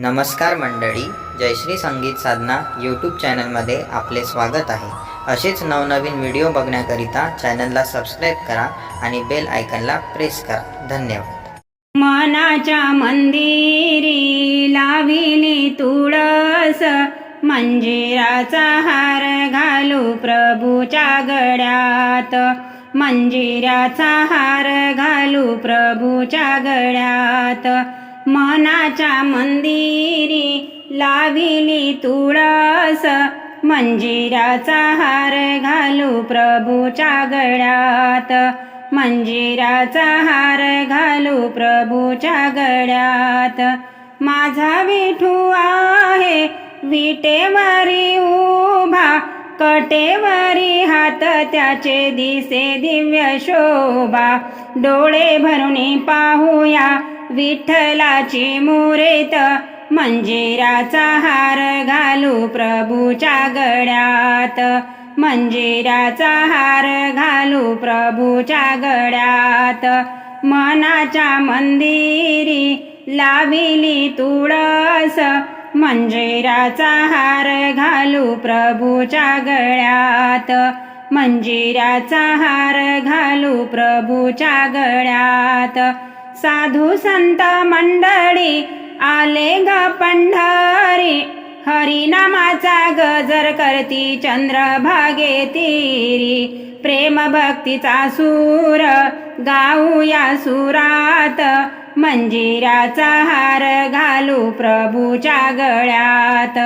नमस्कार मंडळी जयश्री संगीत साधना यूट्यूब चॅनलमध्ये आपले स्वागत आहे. असेच नवनवीन व्हिडिओ बघण्याकरिता चॅनलला सबस्क्राईब करा आणि बेल आयकनला प्रेस करा. धन्यवाद. मनाच्या मंदिरी लाविली तुळस मंजिराचा हार घालू प्रभूच्या गड्यात मंजिराचा हार घालू प्रभूच्या गड्यात मनाच्या मंदिरी लाविली तुळस. मंजिराचा हार घालू प्रभूच्या गळ्यात. मंजिराचा हार घालू प्रभूच्या गळ्यात. माझा विठू आहे विटेवारी उभा. कटेवारी हात त्याचे दिसे दिव्य शोभा. डोळे भरून पाहूया विठ्ठलाची मुरेत मंजिराचा हार घालू प्रभूच्या गड्यात. मंजिराचा हार घालू प्रभूच्या गड्यात. मनाच्या मंदिरी लाविली तुळस मंजिराचा हार घालू प्रभूच्या गळ्यात मंजिराचा हार घालू प्रभूच्या गळ्यात साधू संत मंडळी आले ग पंढरी. हरिनामाचा गजर करती चंद्रभागे तिरी. प्रेम भक्तीचा सूर गाऊया सुरात. मंजिराचा हार घालू प्रभूच्या गळ्यात.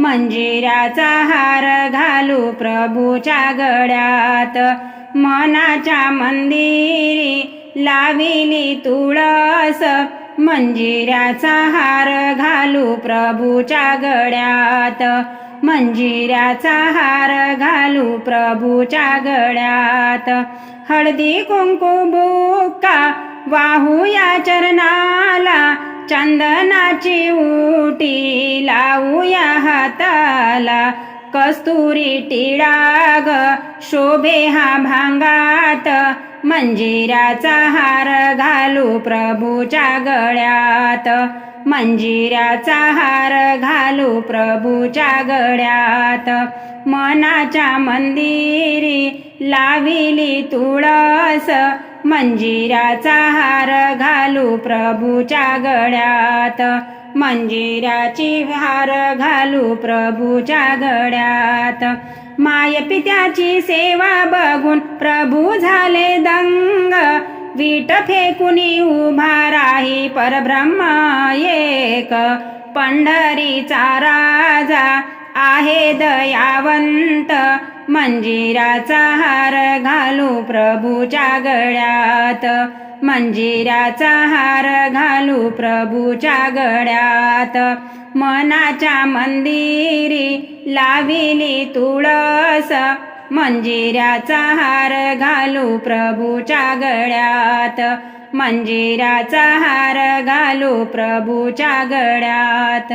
मंजिराचा हार घालू प्रभूच्या गळ्यात. मनाच्या मंदिरी लाविली तुळस मंजिराचा हार घालू प्रभूच्या गड्यात मंजिराचा हार घालू प्रभूच्या गड्यात हळदी कुंकू बुक्का वाहूया चरणाला चंदनाची उटी लावूया हाताला. कस्तुरी टिळाग शोभे हा भांगात मंजिराचा हार घालू प्रभूच्या गळ्यात. मंजिराचा हार घालू प्रभूच्या गळ्यात. मनाच्या मंदिरी लाविली तुळस मंजिराचा हार घालू प्रभूच्या गळ्यात. मंजिराची हार घालू प्रभूच्या गळ्यात माय पित्याची सेवा बघून प्रभू झाले दंग. वीट फेकुनी उभा राही परब्रह्म एक. पंढरीचा राजा आहे दयावंत. मंजिराचा हार घालू प्रभूच्या गळ्यात मंजिराचा हार घालू प्रभूच्या गड्यात. मनाच्या मंदिरी लाविली तुळस. मंजिराचा हार घालू प्रभूच्या गळ्यात मंजिराचा हार घालू प्रभूच्या गड्यात.